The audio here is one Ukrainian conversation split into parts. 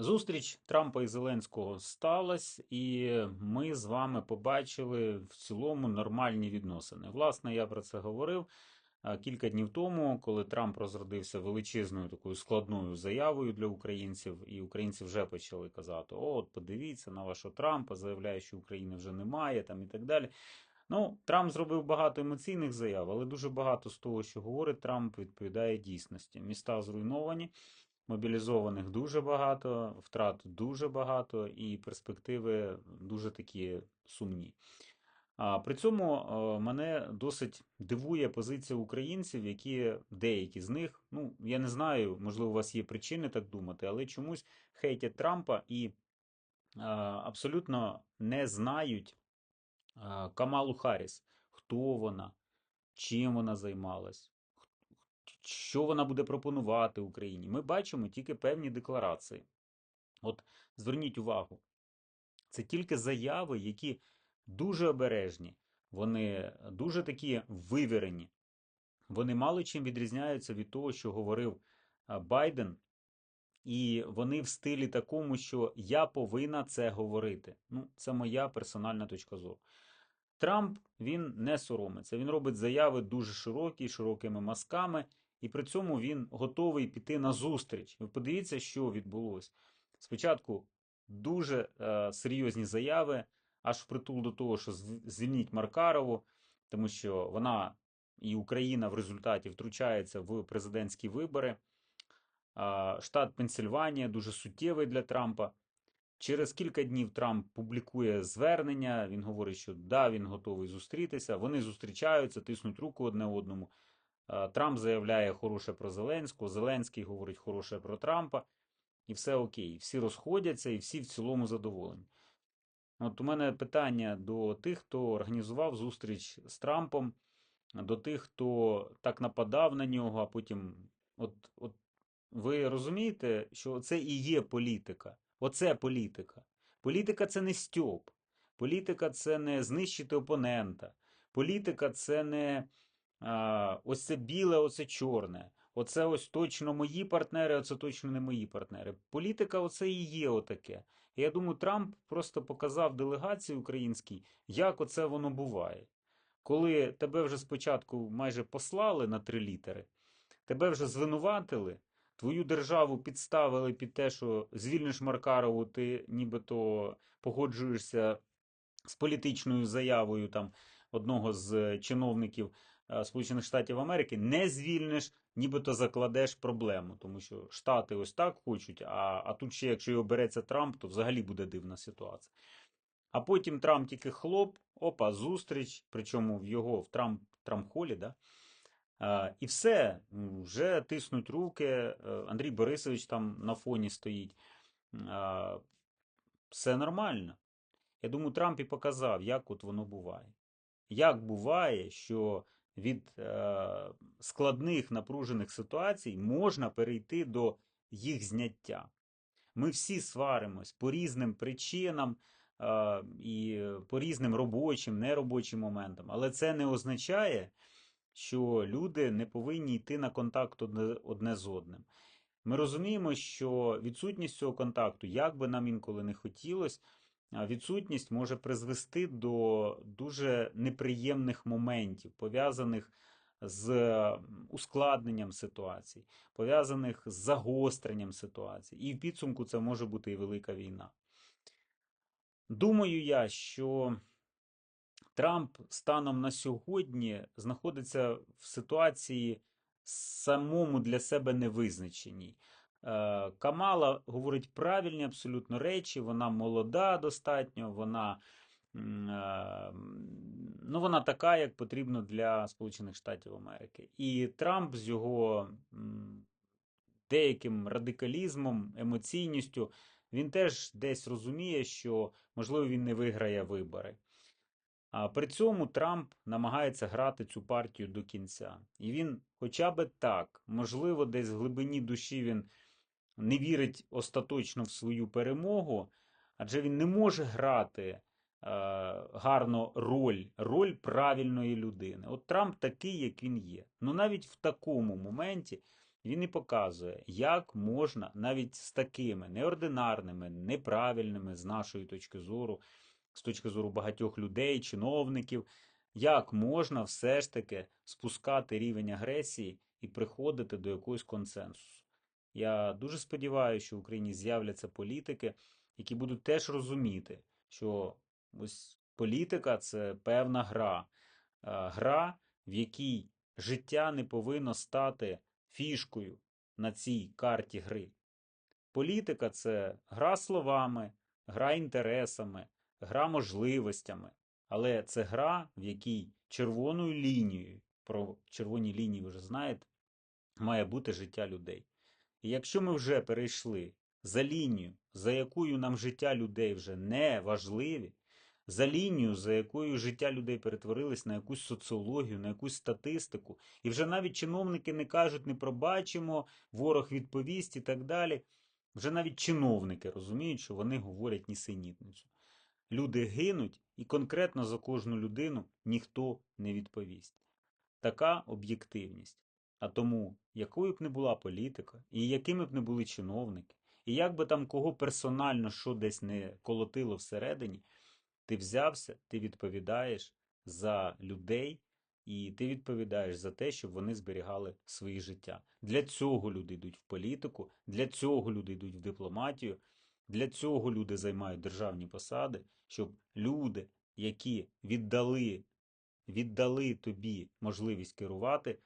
Зустріч Трампа і Зеленського сталася, і ми з вами побачили в цілому нормальні відносини. Власне, я про це говорив кілька днів тому, коли Трамп розродився величезною такою складною заявою для українців, і українці вже почали казати: от подивіться на вашого Трампа, заявляє, що України вже немає, там і так далі. Ну, Трамп зробив багато емоційних заяв, але дуже багато з того, що говорить Трамп, відповідає дійсності. Міста зруйновані. Мобілізованих дуже багато, втрат дуже багато, і перспективи дуже такі сумні. При цьому мене досить дивує позиція українців, які деякі з них, ну я не знаю, можливо, у вас є причини так думати, але чомусь хейтять Трампа і абсолютно не знають Камалу Харріс, хто вона, чим вона займалась що вона буде пропонувати Україні. Ми бачимо тільки певні декларації. От зверніть увагу, це тільки заяви, які дуже обережні, вони дуже такі вивірені. Вони мало чим відрізняються від того, що говорив Байден, і вони в стилі такому, що я повинна це говорити. Ну, це моя персональна точка зору. Трамп він не соромиться. Він робить заяви дуже широкі, широкими мазками, і при цьому він готовий піти на зустріч. Ви подивіться, що відбулося. Спочатку дуже е, серйозні заяви, аж впритул до того, що звільніть Маркарову, тому що вона і Україна в результаті втручається в президентські вибори. Штат Пенсильванія дуже суттєвий для Трампа. Через кілька днів Трамп публікує звернення. Він говорить, що да, він готовий зустрітися. Вони зустрічаються, тиснуть руку одне одному. Трамп заявляє хороше про Зеленського, Зеленський говорить хороше про Трампа, і все окей. Всі розходяться і всі в цілому задоволені. От у мене питання до тих, хто організував зустріч з Трампом, до тих, хто так нападав на нього, а потім. От, от ви розумієте, що це і є політика. Оце політика. Політика це не стьоп. Політика це не знищити опонента. Політика це не ось це біле, оце чорне. Оце ось точно мої партнери, оце точно не мої партнери. Політика оце і є отаке. Я думаю, Трамп просто показав делегації українській, як оце воно буває. Коли тебе вже спочатку майже послали на три літери, тебе вже звинуватили. Твою державу підставили під те, що звільниш Маркарову, ти нібито погоджуєшся з політичною заявою там одного з чиновників Сполучених Штатів Америки, не звільниш, нібито закладеш проблему, тому що Штати ось так хочуть, а а тут ще, якщо його береться Трамп, то взагалі буде дивна ситуація. А потім Трамп тільки хлоп, опа, зустріч, причому в його в Трамп Трамп-холі, да? І все, вже тиснуть руки. Е, Андрій Борисович там на фоні стоїть. Все нормально. Я думаю, Трамп і показав, як от воно буває. Як буває, що від е, складних напружених ситуацій можна перейти до їх зняття. Ми всі сваримось по різним причинам е, і по різним робочим, неробочим моментам, але це не означає що люди не повинні йти на контакт одне з одним. Ми розуміємо, що відсутність цього контакту, як би нам інколи не хотілося, відсутність може призвести до дуже неприємних моментів, пов'язаних з ускладненням ситуацій, пов'язаних з загостренням ситуації. І в підсумку це може бути і велика війна. Думаю я, що Трамп станом на сьогодні знаходиться в ситуації самому для себе невизначеній. Е, Камала говорить правильні абсолютно речі, вона молода достатньо, вона е, ну, вона така, як потрібно для Сполучених Штатів Америки. І Трамп з його деяким радикалізмом, емоційністю, він теж десь розуміє, що можливо він не виграє вибори. А при цьому Трамп намагається грати цю партію до кінця. І він, хоча би так, можливо, десь в глибині душі він не вірить остаточно в свою перемогу, адже він не може грати е, гарно роль, роль правильної людини. От Трамп такий, як він є. Ну навіть в такому моменті Він і показує, як можна навіть з такими неординарними, неправильними, з нашої точки зору, з точки зору багатьох людей, чиновників, як можна все ж таки спускати рівень агресії і приходити до якогось консенсусу. Я дуже сподіваюся, що в Україні з'являться політики, які будуть теж розуміти, що ось політика це певна гра. Гра, в якій життя не повинно стати фішкою на цій карті гри. Політика це гра словами, гра інтересами, гра можливостями. Але це гра, в якій червоною лінією, про червоні лінії ви вже знаєте, має бути життя людей. І якщо ми вже перейшли за лінію, за якою нам життя людей вже не важливі, за лінію, за якою життя людей перетворилось на якусь соціологію, на якусь статистику, і вже навіть чиновники не кажуть, не пробачимо, ворог відповість і так далі. Вже навіть чиновники розуміють, що вони говорять нісенітницю. Люди гинуть, і конкретно за кожну людину ніхто не відповість. Така об'єктивність. А тому, якою б не була політика, і якими б не були чиновники, і як би там кого персонально що десь не колотило всередині, ти взявся, ти відповідаєш за людей, і ти відповідаєш за те, щоб вони зберігали свої життя. Для цього люди йдуть в політику, для цього люди йдуть в дипломатію, для цього люди займають державні посади, щоб люди, які віддали, віддали тобі можливість керувати,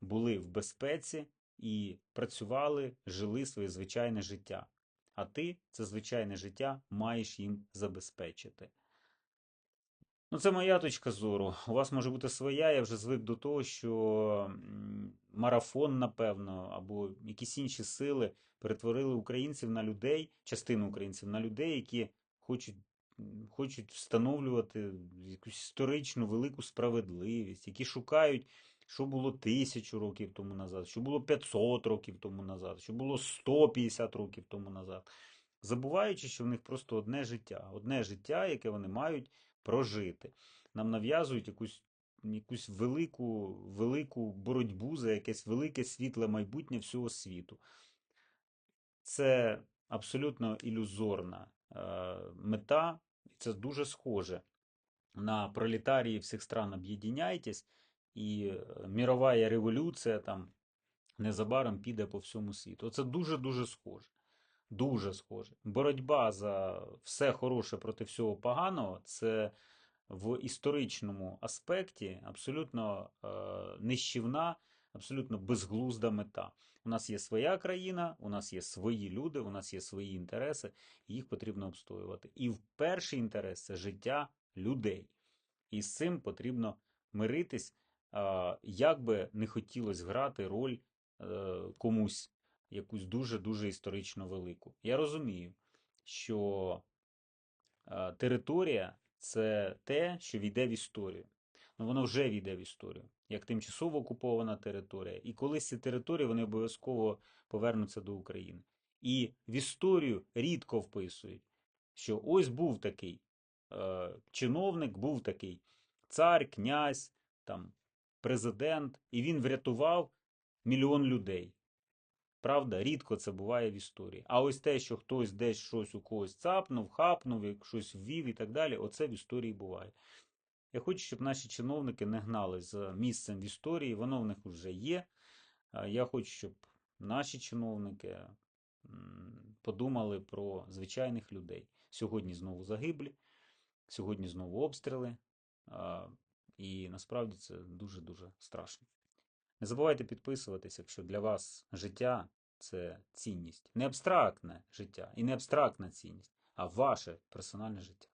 були в безпеці і працювали, жили своє звичайне життя. А ти це звичайне життя маєш їм забезпечити. Ну, це моя точка зору. У вас може бути своя. Я вже звик до того, що марафон, напевно, або якісь інші сили перетворили українців на людей, частину українців на людей, які хочуть, хочуть встановлювати якусь історичну велику справедливість, які шукають, що було тисячу років тому назад, що було 500 років тому назад, що було 150 років тому назад. Забуваючи, що в них просто одне життя, одне життя, яке вони мають прожити. Нам нав'язують якусь, якусь велику, велику боротьбу за якесь велике світле майбутнє всього світу. Це абсолютно ілюзорна е, мета, і це дуже схоже на пролетарії всіх стран об'єдняйтесь, і е, мірова революція там незабаром піде по всьому світу. Це дуже-дуже схоже. Дуже схоже. Боротьба за все хороше проти всього поганого це в історичному аспекті абсолютно е, нищівна, абсолютно безглузда мета. У нас є своя країна, у нас є свої люди, у нас є свої інтереси, і їх потрібно обстоювати. І в перший інтерес це життя людей. І з цим потрібно миритись, як би не хотілося грати роль е, комусь якусь дуже-дуже історично велику. Я розумію, що е, територія це те, що війде в історію. Ну, воно вже війде в історію, як тимчасово окупована територія. І колись ці території вони обов'язково повернуться до України. І в історію рідко вписують, що ось був такий е, чиновник, був такий цар, князь, там, президент, і він врятував мільйон людей. Правда, рідко це буває в історії. А ось те, що хтось десь щось у когось цапнув, хапнув, щось ввів і так далі, оце в історії буває. Я хочу, щоб наші чиновники не гнали з місцем в історії, воно в них вже є. Я хочу, щоб наші чиновники подумали про звичайних людей. Сьогодні знову загиблі, сьогодні знову обстріли. І насправді це дуже-дуже страшно. Не забувайте підписуватися, якщо для вас життя це цінність. Не абстрактне життя і не абстрактна цінність, а ваше персональне життя.